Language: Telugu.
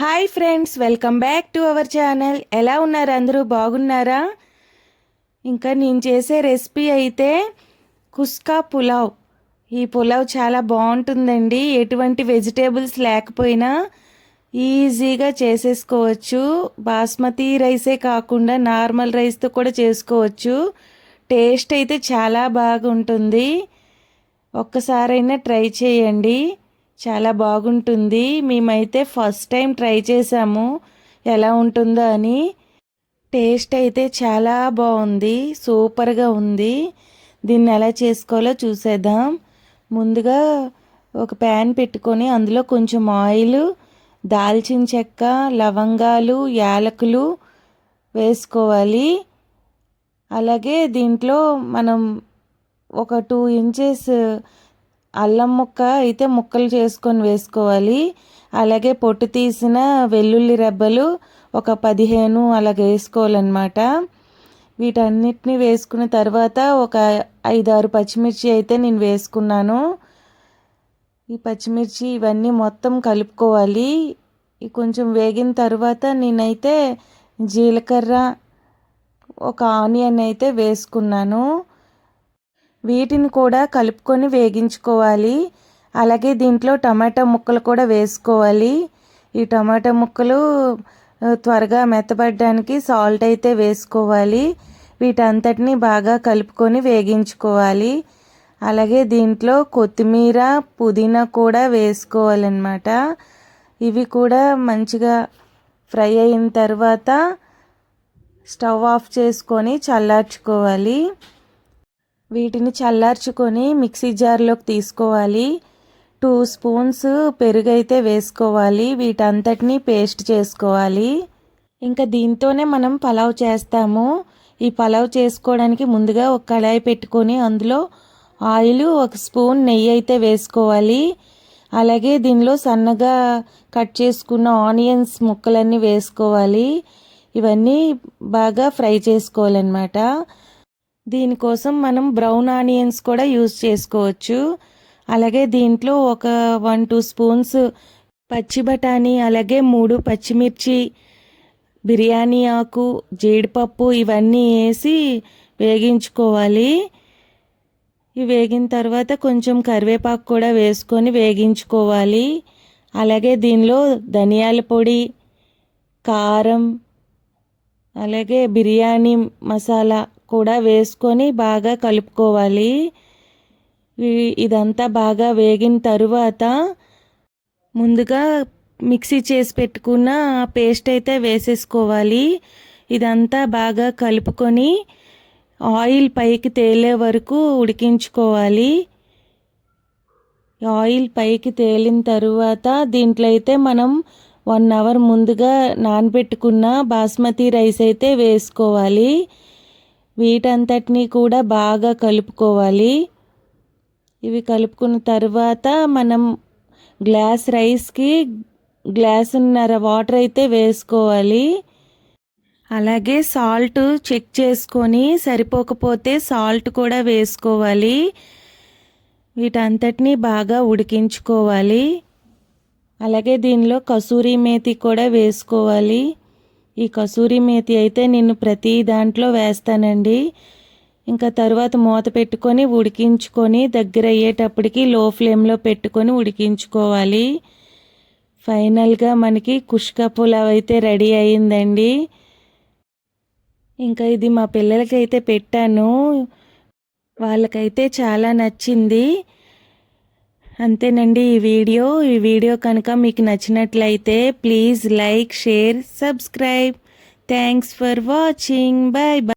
Hi friends welcome back to our channel. ఎలా ఉన్నారు? అందరూ బాగున్నారా? ఇంకా నేను చేసే రెసిపీ అయితే కుస్కా పులావ్. ఈ పులావ్ చాలా బాగుంటుందండి. ఎటువంటి వెజిటేబుల్స్ లేకపోయినా ఈజీగా చేసేసుకోవచ్చు. బాస్మతి రైసే కాకుండా నార్మల్ రైస్తో కూడా చేసుకోవచ్చు. టేస్ట్ అయితే చాలా బాగుంటుంది. ఒక్కసారైనా ట్రై చేయండి. చాలా బాగుంటుంది. మేమైతే ఫస్ట్ టైం ట్రై చేసాము. ఎలా ఉంటుందో అని. టేస్ట్ అయితే చాలా బాగుంది. సూపర్గా ఉంది. దీన్ని ఎలా చేసుకోవాలో చూసేద్దాం. ముందుగా ఒక ప్యాన్ పెట్టుకొని అందులో కొంచెం ఆయిల్ దాల్చిన చెక్క లవంగాలు యాలకులు వేసుకోవాలి. అలాగే దీంట్లో మనం ఒక టూ ఇంచెస్ అల్లం ముక్క అయితే ముక్కలు చేసుకొని వేసుకోవాలి. అలాగే పొట్టు తీసిన వెల్లుల్లి రెబ్బలు ఒక పదిహేను అలాగ వేసుకోవాలన్నమాట. వీటన్నిటిని వేసుకున్న తర్వాత ఒక ఐదారు పచ్చిమిర్చి అయితే నేను వేసుకున్నాను. ఈ పచ్చిమిర్చి ఇవన్నీ మొత్తం కలుపుకోవాలి. కొంచెం వేగిన తర్వాత నేనైతే జీలకర్ర ఒక ఆనియన్ అయితే వేసుకున్నాను. వీటిని కూడా కలుపుకొని వేగించుకోవాలి. అలాగే దీంట్లో టమాటా ముక్కలు కూడా వేసుకోవాలి. ఈ టమాటా ముక్కలు త్వరగా మెత్తబడడానికి సాల్ట్ అయితే వేసుకోవాలి. వీటంతటిని బాగా కలుపుకొని వేగించుకోవాలి. అలాగే దీంట్లో కొత్తిమీర పుదీనా కూడా వేసుకోవాలన్నమాట. ఇవి కూడా మంచిగా ఫ్రై అయిన తర్వాత స్టవ్ ఆఫ్ చేసుకొని చల్లార్చుకోవాలి. వీటిని చల్లార్చుకొని మిక్సీ జార్లోకి తీసుకోవాలి. టూ స్పూన్స్ పెరుగు అయితే వేసుకోవాలి. వీటంతటిని పేస్ట్ చేసుకోవాలి. ఇంకా దీంతోనే మనం పలావ్ చేస్తాము. ఈ పలావ్ చేసుకోవడానికి ముందుగా ఒక కళాయి పెట్టుకొని అందులో ఆయిల్ ఒక స్పూన్ నెయ్యి అయితే వేసుకోవాలి. అలాగే దీనిలో సన్నగా కట్ చేసుకున్న ఆనియన్స్ ముక్కలన్నీ వేసుకోవాలి. ఇవన్నీ బాగా ఫ్రై చేసుకోవాలన్నమాట. దీనికోసం మనం బ్రౌన్ ఆనియన్స్ కూడా యూజ్ చేసుకోవచ్చు. అలాగే దీంట్లో ఒక వన్ టూ స్పూన్స్ పచ్చి బఠానీ అలాగే మూడు పచ్చిమిర్చి బిర్యానీ ఆకు జీడిపప్పు ఇవన్నీ వేసి వేగించుకోవాలి. ఇవి వేగిన తర్వాత కొంచెం కరివేపాకు కూడా వేసుకొని వేగించుకోవాలి. అలాగే దీనిలో ధనియాల పొడి కారం అలాగే బిర్యానీ మసాలా కూడా వేసుకొని బాగా కలుపుకోవాలి. ఇదంతా బాగా వేగిన తరువాత ముందుగా మిక్సీ చేసి పెట్టుకున్న పేస్ట్ అయితే వేసేసుకోవాలి. ఇదంతా బాగా కలుపుకొని ఆయిల్ పైకి తేలే వరకు ఉడికించుకోవాలి. ఆయిల్ పైకి తేలిన తరువాత దీంట్లో అయితే మనం వన్ అవర్ ముందుగా నానబెట్టుకున్న బాస్మతి రైస్ అయితే వేసుకోవాలి. వీటంతటినీ కూడా బాగా కలుపుకోవాలి. ఇవి కలుపుకున్న తర్వాత మనం గ్లాస్ రైస్కి గ్లాసున్నర వాటర్ అయితే వేసుకోవాలి. అలాగే సాల్ట్ చెక్ చేసుకొని సరిపోకపోతే సాల్ట్ కూడా వేసుకోవాలి. వీటంతటినీ బాగా ఉడికించుకోవాలి. అలాగే దీనిలో కసూరి మేతి కూడా వేసుకోవాలి. ఈ కసూరి మేతి అయితే నేను ప్రతి దాంట్లో వేస్తానండి. ఇంకా తర్వాత మూత పెట్టుకొని ఉడికించుకొని దగ్గర అయ్యేటప్పటికి లో ఫ్లేమ్లో పెట్టుకొని ఉడికించుకోవాలి. ఫైనల్గా మనకి కుష్క పులావ్ అయితే రెడీ అయిందండి ఇంకా ఇది మా పిల్లలకైతే పెట్టాను. వాళ్ళకైతే చాలా నచ్చింది. అంతేనండి ఈ వీడియో. ఈ వీడియో కనుక మీకు నచ్చినట్లయితే please like share subscribe. Thanks for watching. Bye bye